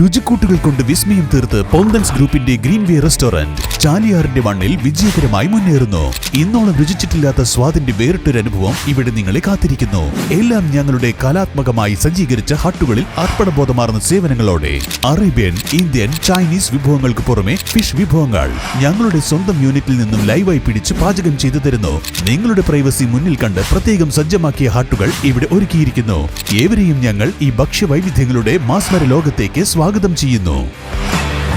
രുചിക്കൂട്ടുകൾ കൊണ്ട് വിസ്മയം തീർത്ത് പോന്തൻസ് ഗ്രൂപ്പിന്റെ ഗ്രീൻ വേ റെസ്റ്റോറന്റ് ചാലിയാറിന്റെ മണ്ണിൽ വിജയകരമായി മുന്നേറുന്നു. ഇന്നോളം രുചിച്ചിട്ടില്ലാത്ത സ്വാദിന്റെ വേറിട്ടൊരു അനുഭവം ഇവിടെ നിങ്ങളെ കാത്തിരിക്കുന്നു. എല്ലാം ഞങ്ങളുടെ കലാത്മകമായി സജ്ജീകരിച്ച ഹട്ടുകളിൽ അർപ്പണബോധമാർന്ന സേവനങ്ങളോടെ അറേബ്യൻ ഇന്ത്യൻ ചൈനീസ് വിഭവങ്ങൾക്ക് പുറമെ ഫിഷ് വിഭവങ്ങൾ ഞങ്ങളുടെ സ്വന്തം യൂണിറ്റിൽ നിന്നും ലൈവായി പിടിച്ച് പാചകം ചെയ്തു തരുന്നു. നിങ്ങളുടെ പ്രൈവസി മുന്നിൽ കണ്ട് പ്രത്യേകം സജ്ജമാക്കിയ ഹട്ടുകൾ ഇവിടെ ഒരുക്കിയിരിക്കുന്നു. ഏവരെയും ഞങ്ങൾ ഈ ഭക്ഷ്യവൈവിധ്യങ്ങളുടെ മാസ്മര ലോകത്തേക്ക് സ്വാഗതം ചെയ്യുന്നു.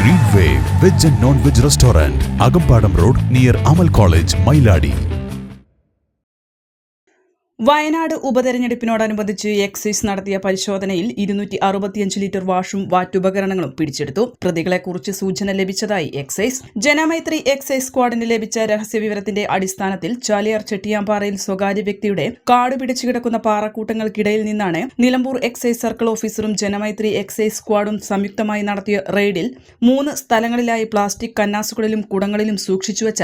Green way veg and non veg restaurant Akampadam road near Amal college Myladi Wayanad ഉപതെരഞ്ഞെടുപ്പിനോടനുബന്ധിച്ച് excise നടത്തിയ പരിശോധനയിൽ ഇരുന്നൂറ്റി അറുപത്തിയഞ്ച് ലിറ്റർ വാഷും വാറ്റുപകരണങ്ങളും പിടിച്ചെടുത്തു. പ്രതികളെക്കുറിച്ച് സൂചന ലഭിച്ചതായി എക്സൈസ്. ജനമൈത്രി എക്സൈസ് സ്ക്വാഡിന് ലഭിച്ച രഹസ്യവിവരത്തിന്റെ അടിസ്ഥാനത്തിൽ ചാലിയാർ ചെട്ടിയാമ്പാറയിൽ സ്വകാര്യ വ്യക്തിയുടെ കാട് പിടിച്ചു കിടക്കുന്ന പാറക്കൂട്ടങ്ങൾക്കിടയിൽ നിന്നാണ് നിലമ്പൂർ എക്സൈസ് സർക്കിൾ ഓഫീസറും ജനമൈത്രി എക്സൈസ് സ്ക്വാഡും സംയുക്തമായി നടത്തിയ റെയ്ഡിൽ മൂന്ന് സ്ഥലങ്ങളിലായി പ്ലാസ്റ്റിക് കന്നാസുകളിലും കുടങ്ങളിലും സൂക്ഷിച്ചുവച്ച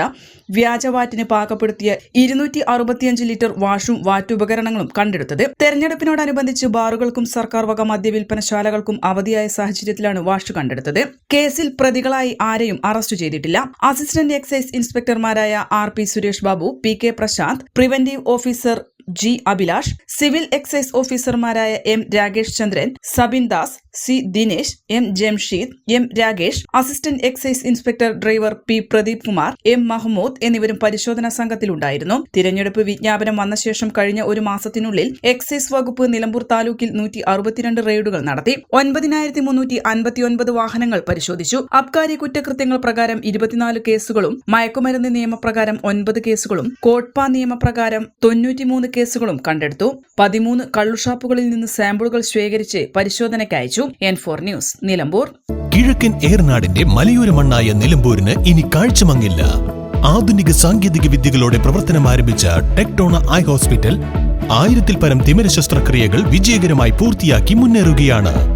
വ്യാജവാറ്റിന് പാകപ്പെടുത്തിയ ഇരുന്നൂറ്റി ലിറ്റർ വാഷും വാറ്റുപകരണങ്ങളും കണ്ടെടുത്തത്. തെരഞ്ഞെടുപ്പിനോടനുബന്ധിച്ച് ബാറുകൾക്കും സർക്കാർ വക മദ്യവിൽപ്പനശാലകൾക്കും അവധിയായ സാഹചര്യത്തിലാണ് വാഷ് കണ്ടെടുത്തത്. കേസിൽ പ്രതികളായി ആരെയും അറസ്റ്റ് ചെയ്തിട്ടില്ല. Assistant excise ഇൻസ്പെക്ടർമാരായ R P Suresh Babu P K Prashanth preventive officer G Abhilash civil excise ഓഫീസർമാരായ M Rakesh Chandran Sabin Das C Dinesh M Jamsheed M Rakesh assistant excise inspector driver P Pradeep Kumar M Mahamood എന്നിവരും പരിശോധനാ സംഘത്തിലുണ്ടായിരുന്നു. തിരഞ്ഞെടുപ്പ് വിജ്ഞാപനം വന്ന ശേഷം കഴിഞ്ഞ ഒരു മാസത്തിനുള്ളിൽ എക്സൈസ് വകുപ്പ് നിലമ്പൂർ താലൂക്കിൽ നൂറ്റി അറുപത്തിരണ്ട് റെയ്ഡുകൾ നടത്തി. ഒൻപതിനായിരത്തി മുന്നൂറ്റി അൻപത്തിയൊൻപത് വാഹനങ്ങൾ പരിശോധിച്ചു. അബ്കാരി കുറ്റകൃത്യങ്ങൾ പ്രകാരം ഇരുപത്തിനാല് കേസുകളും മയക്കുമരുന്ന് നിയമപ്രകാരം ഒൻപത് കേസുകളും കോട്ട്പ നിയമപ്രകാരം തൊണ്ണൂറ്റിമൂന്ന് കേസുകളും കണ്ടെടുത്തു. പതിമൂന്ന് കള്ളുഷാപ്പുകളിൽ നിന്ന് സാമ്പിളുകൾ ശേഖരിച്ച് പരിശോധനയ്ക്ക് അയച്ചു. N four news Nilambur. കിഴക്കൻ ഏർനാടിന്റെ മലയോര മണ്ണായ നിലമ്പൂരിന് ഇനി കാഴ്ചമങ്ങില്ല. ആധുനിക സാങ്കേതിക വിദ്യകളോടെ പ്രവർത്തനം ആരംഭിച്ച ടെക്ടോണ ഐ ഹോസ്പിറ്റൽ ആയിരത്തിൽ പരം തിമിര ശസ്ത്രക്രിയകൾ വിജയകരമായി പൂർത്തിയാക്കി മുന്നേറുകയാണ്.